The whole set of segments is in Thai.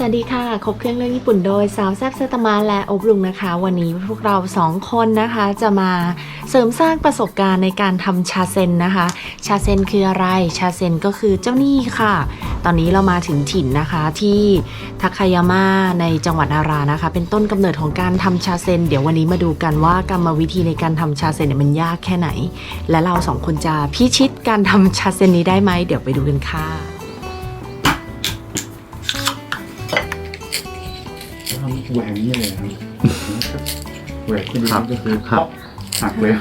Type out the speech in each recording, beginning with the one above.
สวัสดีค่ะ ครบเครื่องเรื่องญี่ปุ่นโดยสาวแซ่บเซตมาและอบลุงนะคะ วันนี้พวกเราสองคนนะคะ จะมาเสริมสร้างประสบการณ์ในการทำชาเซนนะคะ ชาเซนคืออะไร ชาเซนก็คือเจ้าหนี้ค่ะ ตอนนี้เรามาถึงถิ่นนะคะที่ทักคายาม่าในจังหวัดนารานะคะ เป็นต้นกำเนิดของการทำชาเซน เดี๋ยววันนี้มาดูกันว่ากรรมวิธีในการทำชาเซนเนี่ยมันยากแค่ไหน และเราสองคนจะพิชิตการทำชาเซนนี้ได้ไหมเดี๋ยวไปดูกันค่ะ แหวงนี่เลยครับแหวกขึ้นไปครับก็คือครับหักเลย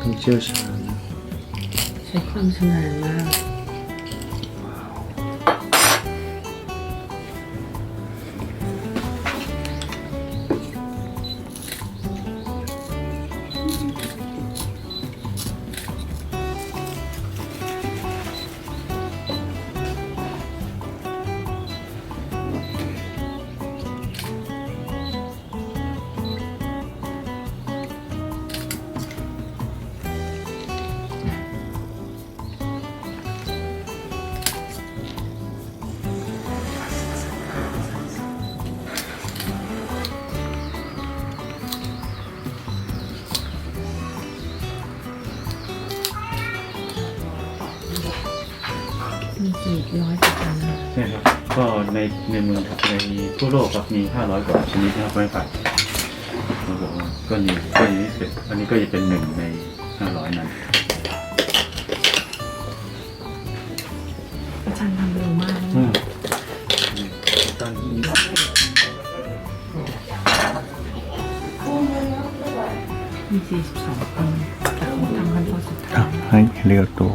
ต้องเชี่ยวชาญใช้ความชำนาญมาก ในในเมืองในทั่วโลกครับมี 500 กว่าชนิดนะครับไม้ไผ่เราบอกว่าก็นี่ก็นี้เป็นอันนี้ก็จะเป็นหนึ่งใน 500 นั้น อาจารย์ทำเร็วมากนะอืมตอนนี้มีสี่สิบสองคนแต่เขาทำกันพอสุดท้าอะยให้เรียกตั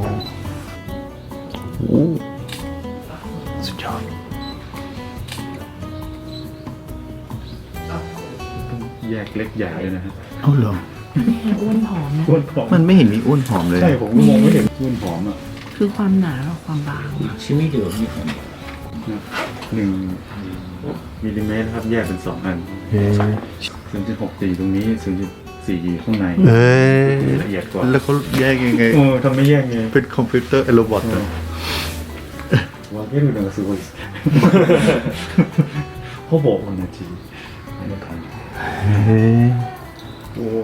เล็กใหญ่เลยนะฮะ เอาเหรอ นี่อ้วนผอมนะ อ้วนผอม มันไม่เห็นมีอ้วนผอมเลย ใช่ผมก็มองไม่เห็นอ้วนผอมอ่ะ คือความหนากับความบาง ชิมิเดียวนี่ครับหนึ่งมิลลิเมตรครับแยกเป็นสองอัน เฮ้ย 0.6สี่ตรงนี้0.4ข้างใน เอ้ย ละเอียดกว่า แล้วเขาแยกยังไง โอ้ทำไม่แยกไง เป็นคอมพิวเตอร์เอโรบอทเหรอ 分けるのがすごいです。ほぼ同じ。こんな感じ。 เฮ้ย おお。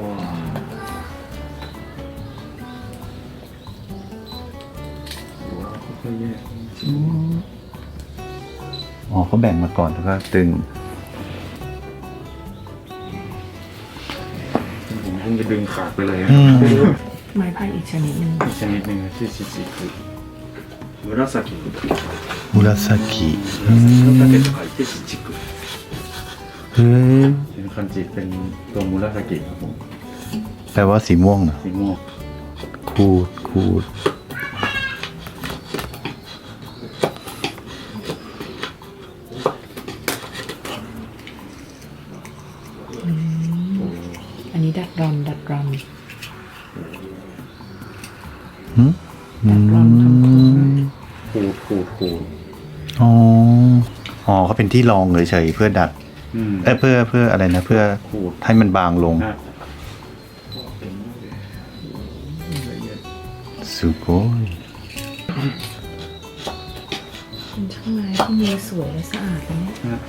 うわここね。 อ๋อเขาแบ่งมาก่อนแล้วก็ตึง ผมเพิ่งจะดึงขาดไปเลย อืม ไม้พายอีกชนิดหนึ่ง อีกชนิดหนึ่งชื่อชิชิคุ紫紫 มุราซากิอืม 紫と書いてシチク เฮ้ย เป็น คันจิเป็นตัวมุราสกิครับผมแปลว่าสีม่วงเหรอสีม่วงขูดขูดอันนี้ดัดรอนดัดรอนหืมดัดรอนทำโครงขูดขูดขูดอ๋อ อ๋อเขาเป็นที่รองเฉยๆเพื่อดัดอืม เอ้ยเพื่อเพื่ออะไรนะ เพื่อขูดให้มันบางลงนะสุโกยเป็นช่างไม้ที่มือสวยและสะอาดเลยเนี่ยนะ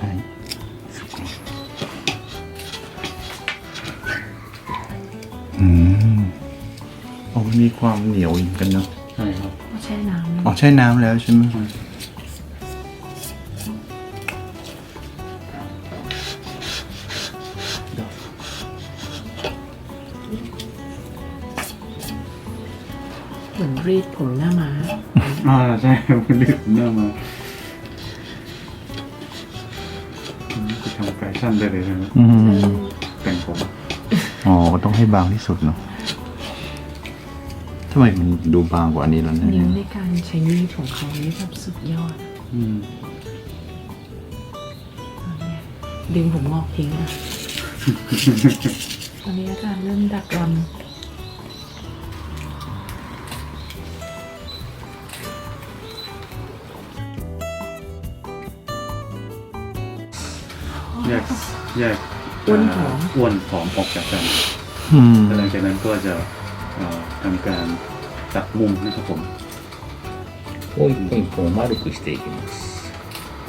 はいอืมอ๋อมันมีความเหนียวอีกกันเนาะใช่ครับก็แช่น้ำนะอ๋อใช่น้ำแล้วใช่ไหมเหมือนรีดผมหน้าม้าอ่าใช่มันรีบหน้ามาอืมจะทำแฟชั่นได้เลยนะครับอืมแต่งผม อ๋อก็ต้องให้บางที่สุดเนาะ ทำไมมันดูบางกว่าอันนี้แล้วเนี่ยนิ้วในการใช้มีดของเขานี่แบบสุดยอดอืมเอาเนี่ยดึงผมงอกทิ้งอะตอนนี้อาจารย์เริ่มดัดรอนแยกแยกอ้วนผอม อ้วนผอมออกจากกันอืม แล้วหลังจากนั้นก็จะเอ่อ ทำการตัดมุมนะครับผม を一本一本丸くしていきます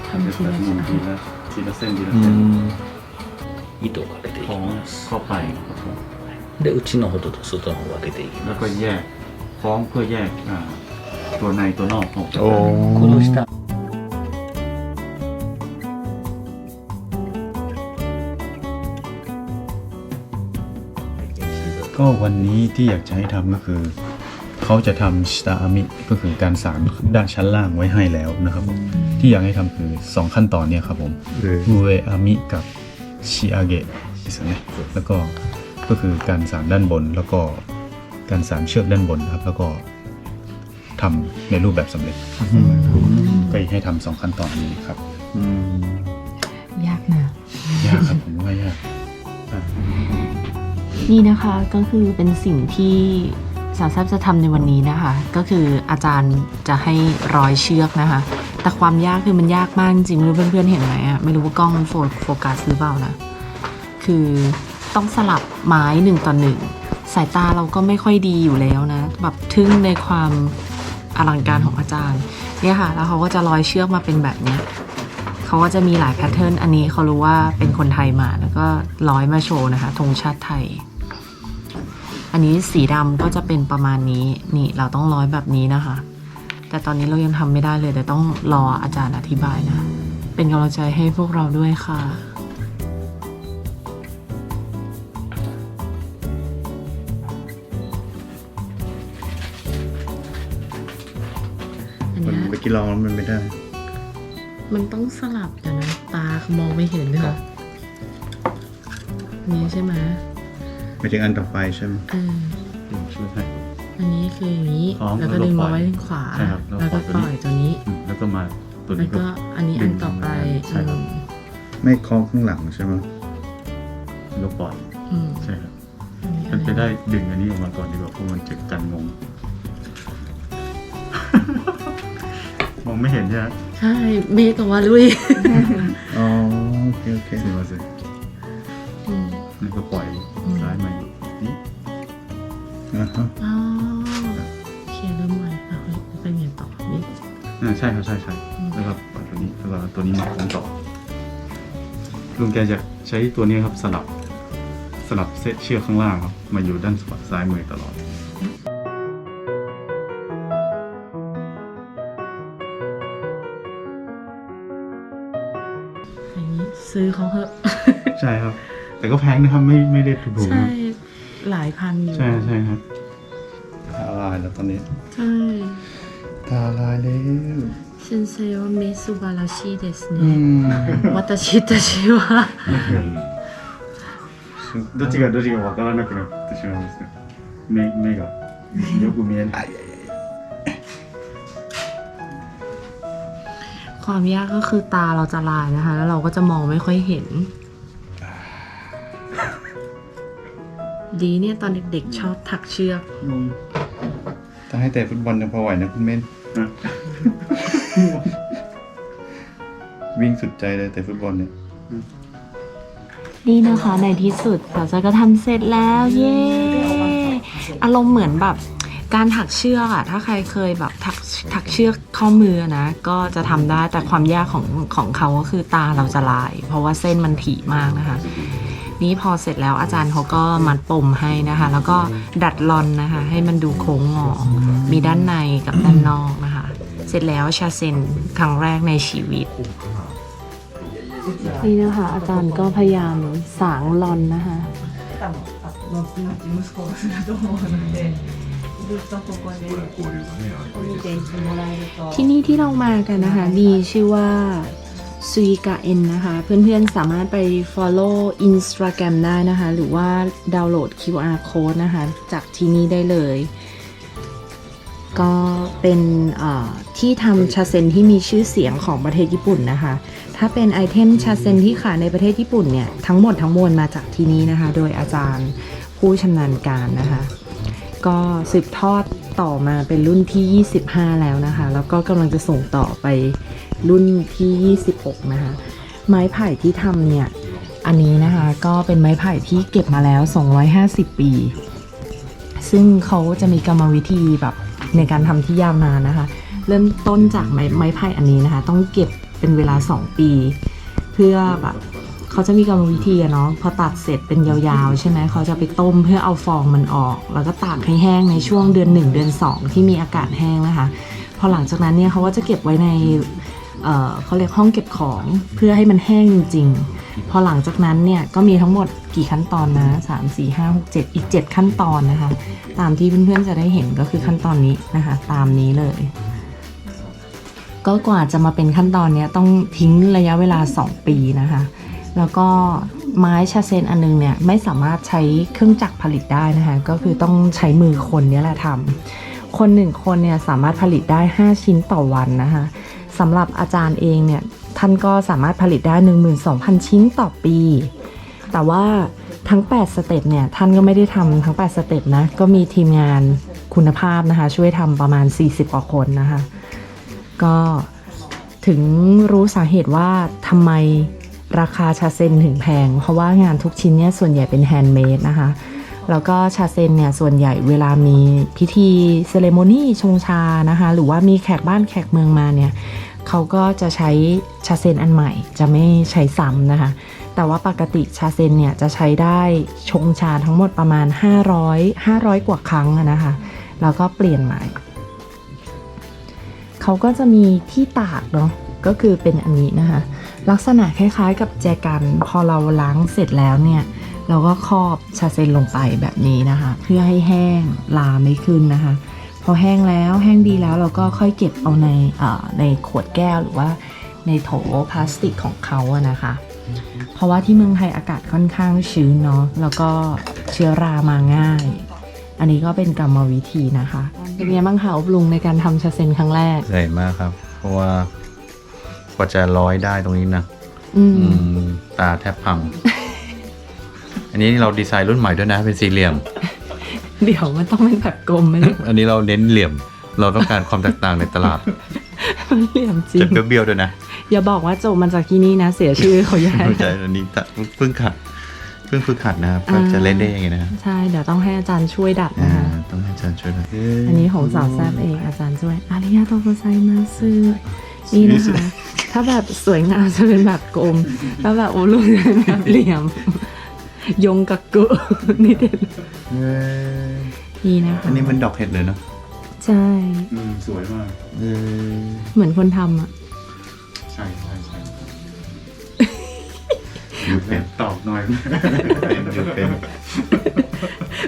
ทำ จะ ที ตั ละ ดมุ ชั้ ม น ทีละทีละเส้นทีละ う เส้น ん糸をかけていき ท้อง ます เข้าไปครับผม で内の方と外の方を分けていき แล้ ま ว す ก็แยกคล้องเพื่อแยกอ่าตัวในตัวนอกออกจาก こ กัน れを下 ก็วันนี้ที่อยากจะให้ทำก็คือ เขาจะทำสตาอามิก็คือการสารด้านชั้นล่างไว้ให้แล้วนะครับที่อยากให้ทำคือ 2 ขั้นตอนเนี่ยครับผมอูเออามิกับชิอาเกะใช่ไหมแล้วก็ก็คือการสารด้านบนแล้วก็การสารเชือกด้านบนครับ แล้วก็ทำในรูปแบบสำเร็จก็ให้ทำสองขั้นตอนนี้ครับยากนะยากครับผมว่ายาก นี่นะคะก็คือเป็นสิ่งที่สาวแซบจะทำในวันนี้นะคะ ก็คืออาจารย์จะให้ร้อยเชือกนะคะ แต่ความยากคือมันยากมากจริงไม่รู้เพื่อนๆเห็นไหมอะไม่รู้ว่ากล้องมันโฟโฟกัสหรือเปล่านะ คือต้องสลับไม้หนึ่งต่อหนึ่งสายตาเราก็ไม่ค่อยดีอยู่แล้วนะแบบทึ่งในความอลังการของอาจารย์เนี่ยค่ะ แล้วเขาก็จะร้อยเชือกมาเป็นแบบเนี้ยเขาก็จะมีหลายแพทเทิร์นอันนี้เขารู้ว่าเป็นคนไทยมาแล้วก็ร้อยมาโชว์นะคะธงชาติไทย อันนี้สีดำก็จะเป็นประมาณนี้นี่เราต้องร้อยแบบนี้นะคะ แต่ตอนนี้เรายังทำไม่ได้เลยแต่ต้องรออาจารย์อธิบายนะ เป็นกำลังใจให้พวกเราด้วยค่ะอันมันเนี้ยเมื่อกี้ลองแล้วมันไม่ได้ มันต้องสลับกันนะตาเขามองไม่เห็นเลยค่ะนี่ใช่ไหม ไปถึงอันต่อไปใช่ไหมอืมใช่อันนี้คืออย่างนี้แล้วก็แล้วก็ดึงมาไว้ขวา ใช่คแล้วก็ปล่อยตัวนี้แล้วก็มาตัวนี้ก็อันนี้อันต่อไปใครับ ไม่คล้องข้างหลังใช่ไหมลบปล่อยใช่ครับอืมอันไปได้ดึงอันนี้ออกมาก่อนดีกว่าเพราะมันจะกันงง มองไม่เห็นใช่ไหมใช่เมย์กับวาลุยอ๋อโอเคโอเค เสียมาสิอืม นี่ก็ปล่อย อ่าฮะอ๋อโอเคเริ่มใหม่อะเฮ้ยเป็นไงต่อนี่ อ่าใช่ครับใช่ใช่อืมแล้วก็ปล่อยตัวนี้แล้วก็ตัวนี้มาคล้องต่อลุงแกจะใช้ตัวนี้ครับสลับสลับเส้นเชือกข้างล่างครับมาอยู่ด้านซ้ายมือตลอด อย่างนี้ซื้อเขาเถอะ ใช่ครับ แต่ก็แพงนะครับไม่ไม่ได้ถูกๆใช่นะ หลายพันอยู่ ใช่ใช่ครับตาลายแล้วตอนนี้ ใช่ ตาลายแล้ว 先生は目素晴らしいですอื ね。 ม 私たちはどっちがどっちが分からなくなってしまいますね目目がよく見えない ความยากก็คือตาเราจะลายนะคะ แล้วเราก็จะมองไม่ค่อยเห็น ดีเนี่ยตอนเด็กๆชอบถักเชือกถ้าให้แต่ฟุตบอลยังพอไหวนะคุณเม่นวิ่งสุดใจเลยแต่ฟุตบอลเนี่ยนี่นะคะในที่สุดสาวจอยก็ทำเสร็จแล้วเย้อารมณ์เหมือนแบบการถักเชือกอะถ้าใครเคยแบบถักถักเชือกข้อมือนะ ก็จะทำได้แต่ความยากของของเขาก็คือตาเราจะลาย เพราะว่าเส้นมันถี่มากนะคะ นี้พอเสร็จแล้วอาจารย์เขาก็มัดปมให้นะคะ แล้วก็ดัดลอนนะคะ ให้มันดูโค้งงอ มีด้านในกับด้านนอกนะคะ เสร็จแล้วชาเซนครั้งแรกในชีวิต นี่นะคะ อาจารย์ก็พยายามสางลอนนะคะที่นี่ที่เรามากันนะคะ มีชื่อว่า ซุยกาเอ็นนะคะ เพื่อนๆสามารถไป follow Instagram ได้นะคะ หรือว่าดาวน์โหลด QR code นะคะ จากที่นี่ได้เลย ก็เป็นที่ทำชาเซนที่มีชื่อเสียงของประเทศญี่ปุ่นนะคะ ถ้าเป็นไอเทมชาเซนที่ขายในประเทศญี่ปุ่นเนี่ย ทั้งหมดทั้งมวลมาจากที่นี่นะคะ โดยอาจารย์ผู้ชำนาญการนะคะ ก็สืบทอดต่อมาเป็นรุ่นที่ 25 แล้วนะคะ แล้วก็กำลังจะส่งต่อไป รุ่นที่ 26 นะคะ ไม้ไผ่ที่ทำเนี่ย อันนี้นะคะก็เป็นไม้ไผ่ที่เก็บมาแล้ว 250 ปี ซึ่งเขาจะมีกรรมวิธีแบบในการทำที่ยาวนานนะคะ เริ่มต้นจากไม้ไม้ไผ่อันนี้นะคะ ต้องเก็บเป็นเวลา 2 ปี เพื่อแบบเขาจะมีกรรมวิธีเนาะพอตัดเสร็จเป็นยาวๆ ใช่ไหมเขาจะไปต้มเพื่อเอาฟองมันออก แล้วก็ตากให้แห้งในช่วงเดือน 1 เดือน 2 ที่มีอากาศแห้งนะคะ พอหลังจากนั้นเนี่ยเขาก็จะเก็บไว้ใน เอ่อเขาเรียกห้องเก็บของเพื่อให้มันแห้งจริงๆ พอหลังจากนั้นเนี่ยก็มีทั้งหมดกี่ขั้นตอนนะ 3 4 5 6 7 อีก 7 ขั้นตอนนะคะ ตามที่เพื่อนๆจะได้เห็นก็คือขั้นตอนนี้นะคะ ตามนี้เลย ก็กว่าจะมาเป็นขั้นตอนเนี้ยต้องทิ้งระยะเวลา 2 ปีนะคะ แล้วก็ไม้ชาเซนอันนึงเนี่ยไม่สามารถใช้เครื่องจักรผลิตได้นะคะ ก็คือต้องใช้มือคนเนี่ยแหละทำคนหนึ่งคนเนี่ยสามารถผลิตได้ 5 ชิ้นต่อวันนะคะ สำหรับอาจารย์เองเนี่ยท่านก็สามารถผลิตได้ 12,000 ชิ้นต่อปี แต่ว่าทั้ง 8 สเต็ปเนี่ยท่านก็ไม่ได้ทำทั้ง 8 สเต็ปนะ ก็มีทีมงานคุณภาพนะคะ ช่วยทำประมาณ 40 กว่าคนนะคะ ก็ถึงรู้สาเหตุว่าทำไมราคาชาเซนถึงแพง เพราะว่างานทุกชิ้นเนี่ยส่วนใหญ่เป็นแฮนด์เมดนะคะ แล้วก็ชาเซนเนี่ยส่วนใหญ่เวลามีพิธีเซเลโมนีชงชานะคะ หรือว่ามีแขกบ้านแขกเมืองมาเนี่ยเขาก็จะใช้ชาเซนอันใหม่จะไม่ใช้ซ้ำนะคะ แต่ว่าปกติชาเซนเนี่ยจะใช้ได้ชงชาทั้งหมดประมาณ 500 500 กว่าครั้งนะคะ แล้วก็เปลี่ยนใหม่เขาก็จะมีที่ตากเนาะก็คือเป็นอันนี้นะคะ ลักษณะคล้ายๆ กับแจกันพอเราล้างเสร็จแล้วเนี่ย เราก็ครอบชาเซนลงไปแบบนี้นะคะ เพื่อให้แห้งลาไม่ขึ้นนะคะ พอแห้งแล้วแห้งดีแล้วเราก็ค่อยเก็บเอาในเอ่อในขวดแก้วหรือว่าในโถพลาสติกของเขาอะนะคะ เพราะว่าที่เมืองไทยอากาศค่อนข้างชื้นเนาะแล้วก็เชื้อรามาง่าย อันนี้ก็เป็นกรรมวิธีนะคะเป็นไงบ้างคะอบลุงในการทำชาเซนครั้งแรกเหนื่อยมากครับ เพราะว่ากว่าจะร้อยได้ตรงนี้นะอืมอืมตาแทบพัง อันนี้เราดีไซน์รุ่นใหม่ด้วยนะเป็นสี่เหลี่ยม เดี๋ยวมันต้องเป็นแบบกลมไหมลูกอันนี้เราเน้นเหลี่ยม เราต้องการความแตกต่างในตลาดมันเหลี่ยมจริจะงเบี้ยวๆด้วยนะ อย่าบอกว่าจบมาจากที่นี่นะ เสียชื่อเขาใหญ่ไม่ใช่อันนี้เพิ่งขัดเพิ่งฝึกขัดนะครับก็จะเล่นได้ยังไงนะครับใช่เดี๋ยวต้องให้อาจารย์ช่วยดัดอ่านะคะต้องให้อาจารย์ช่วยหน่อยอันนี้ของสาวแซบเองอาจารย์ช่วยอาริยาโตโกไซมาซึนี่นะคะถ้าแบบสวยงามจะเป็นแบบกลมถ้าแบบโอ้ลุงจะเป็นแบบเหลี่ยม ยงกับกุ นี่เด็ดเอ้ยนี่นะคะอันนี้มันดอกเห็ดเลยเนาะใช่ อืมสวยมาก เออเหมือนคนทำอะ ใช่ใช่ใช่อยู่เป็นตอบหน่อยเป็นอยู่เป็น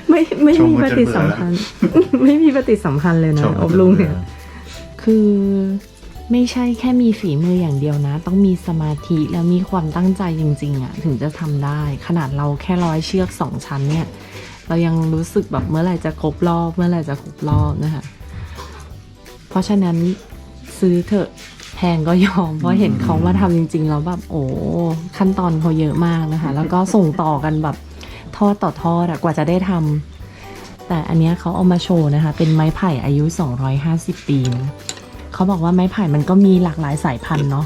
ไม่ไม่ชมมีว่าปจะฏิเบื่อสัมพันธ์ ไม่มีปฏิสัมพันธ์เลยนะชมอบลุงเนี่ย คือ ไม่ใช่แค่มีฝีมืออย่างเดียวนะ ต้องมีสมาธิแล้วมีความตั้งใจจริงๆอะ่ะถึงจะทำได้ ขนาดเราแค่ร้อยเชือกสองชั้นเนี่ย เรายังรู้สึกแบบเมื่อไหร่จะครบรอบเมื่อไหร่จะครบรอบนะคะเพราะฉะนั้นซื้อเถอะแพงก็ยอมเพราะเห็นเขามาทำจริงๆแล้วแบบโอ้ขั้นตอนเขาเยอะมากนะคะ แล้วก็ส่งต่อกันแบบทอดต่อทอดกว่าจะได้ทำแต่อันเนี้ยเขาเอามาโชว์นะคะ เป็นไม้ไผ่อายุ 250 ปีนะ เขาบอกว่าไม้ไผ่มันก็มีหลากหลายสายพันธุ์เนาะ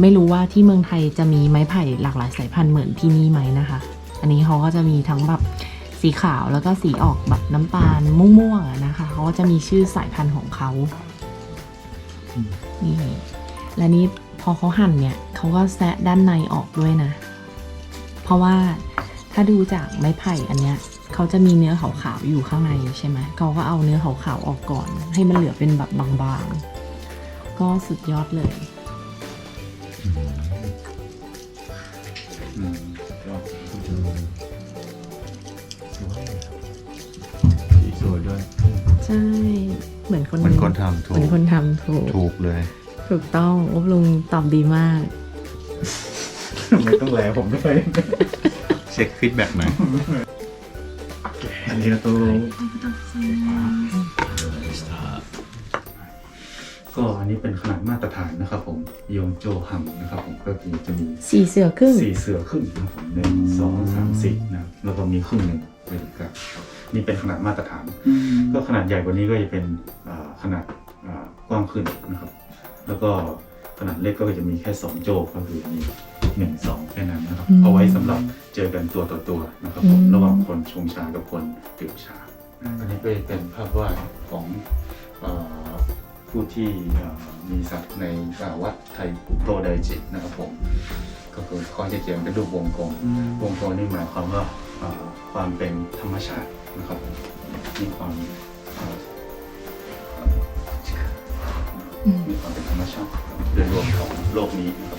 ไม่รู้ว่าที่เมืองไทยจะมีไม้ไผ่หลากหลายสายพันธุ์เหมือนที่นี่ไหมนะคะ อันนี้เขาก็จะมีทั้งแบบสีขาวแล้วก็สีออกแบบน้ำตาลม่วงๆอะนะคะเขาก็จะมีชื่อสายพันธุ์ของเขานี่และนี่พอเขาหั่นเนี่ยเขาก็แซะด้านในออกด้วยนะ เพราะว่าถ้าดูจากไม้ไผ่อันเนี้ย เขาจะมีเนื้อขาวๆอยู่ข้างในใช่ไหมเขาก็เอาเนื้อขาวๆออกก่อน ให้มันเหลือเป็นแบบบางๆ ก็สุดยอดเลยสีสวยด้วย ใช่ เหมือนคนเหมือนคนทำถูเหมือนกคนทำถูก ถูกเลย ถูกต้องอบลุงตอบดีมาก ไม่ต้องแลผมด้วย เช็คฟีดแบ็กหน่อย อันนี้เราตัวก็อันนี้เป็นขนาดมาตรฐานนะครับผมโยงโจฮัมนะครับผมก็คือจะมีสี่เสือครึ่งสี่เสือครึ่งนะครับผมหนึ่งสองสามสี่นะครับแล้วก็มีครึ่งหนึ่งเลยครับนี่เป็นขนาดมาตรฐาน ก็ขนาดใหญ่กว่านี้ก็จะเป็นอ่าขนาดอ่ากว้างขึ้นนะครับ แล้วก็ขนาดเล็กก็จะมีแค่สองโจกก็คือมี หนึ่งสองแค่นั้นนะครับอืมเอาไว้สำหรับเจอกันตัวต่อตัวนะครับผมอืมระหว่างคนชงชากับคนดื่มชา อันนี้ก็เป็นภาพวาดของเอ่อผู้ที่เอ่อมีศักดิ์ในเอ่อวัดไทยโตไดจินะครับผม ก็คือเขาจะเขียนเป็นรูปวงกลม วงกลมนี่หมายความว่าเอ่อความเป็นธรรมชาตินะครับผมมีความเอ่อมีความเป็นธรรมชาติโดยรวมของโลกนี้นะครับ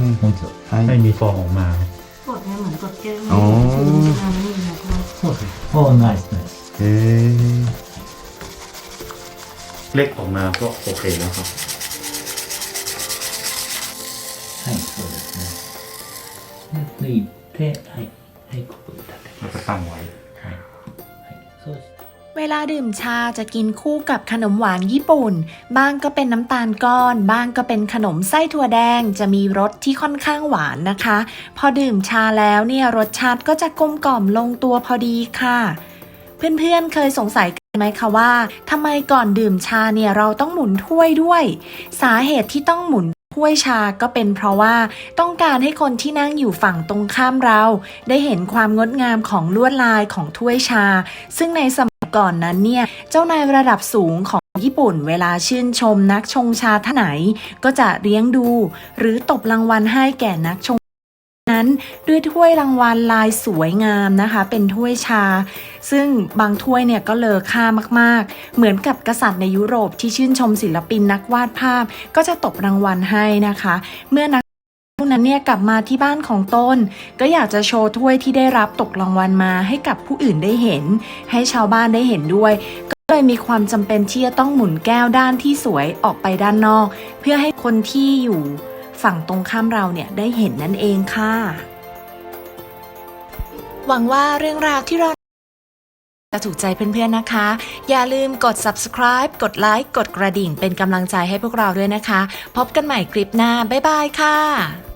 どうぞもう一度は ให้มีฟองออกมา กดเนี่ยเหมือนกดแก้ว อ๋อ ชาไม่มีนะคะ そうですおーナイスナイス เอ๊ะเล็กออกมาก็โอเคแล้วครับ はいそうですねで抜いてはいはいここに立て แล้วก็ตั้งไว้ はいはいそうです เวลาดื่มชาจะกินคู่กับขนมหวานญี่ปุ่น บ้างก็เป็นน้ำตาลก้อน บ้างก็เป็นขนมไส้ถั่วแดง จะมีรสที่ค่อนข้างหวานนะคะ พอดื่มชาแล้วเนี่ยรสชาติก็จะกลมกล่อมลงตัวพอดีค่ะ เพื่อนๆเคยสงสัยกันไหมคะว่าทำไมก่อนดื่มชาเนี่ยเราต้องหมุนถ้วยด้วย สาเหตุที่ต้องหมุนถ้วยชาก็เป็นเพราะว่าต้องการให้คนที่นั่งอยู่ฝั่งตรงข้ามเรา ได้เห็นความงดงามของลวดลายของถ้วยชา ซึ่งในสม ก่อนนั้นเนี่ย เจ้านายระดับสูงของญี่ปุ่นเวลาชื่นชมนักชงชาท่านไหน ก็จะเลี้ยงดู หรือตบรางวัลให้แก่นักชงนั้นด้วยถ้วยรางวัลลายสวยงามนะคะ เป็นถ้วยชา ซึ่งบางถ้วยเนี่ยก็เลอค่ามากๆ เหมือนกับกษัตริย์ในยุโรปที่ชื่นชมศิลปินนักวาดภาพ ก็จะตบรางวัลให้นะคะ เมื่อนัก ผู้นั้นเนี่ยกลับมาที่บ้านของตนก็อยากจะโชว์ถ้วยที่ได้รับตกรางวัลมาให้กับผู้อื่นได้เห็น ให้ชาวบ้านได้เห็นด้วย ก็เลยมีความจำเป็นที่จะต้องหมุนแก้วด้านที่สวยออกไปด้านนอก เพื่อให้คนที่อยู่ฝั่งตรงข้ามเราเนี่ยได้เห็นนั่นเองค่ะ หวังว่าเรื่องราวที่เราจะถูกใจเพื่อนๆนะคะ อย่าลืมกด subscribe กดไลค์ กดกระดิ่งเป็นกำลังใจให้พวกเราด้วยนะคะ พบกันใหม่คลิปหน้า บ๊ายบายค่ะ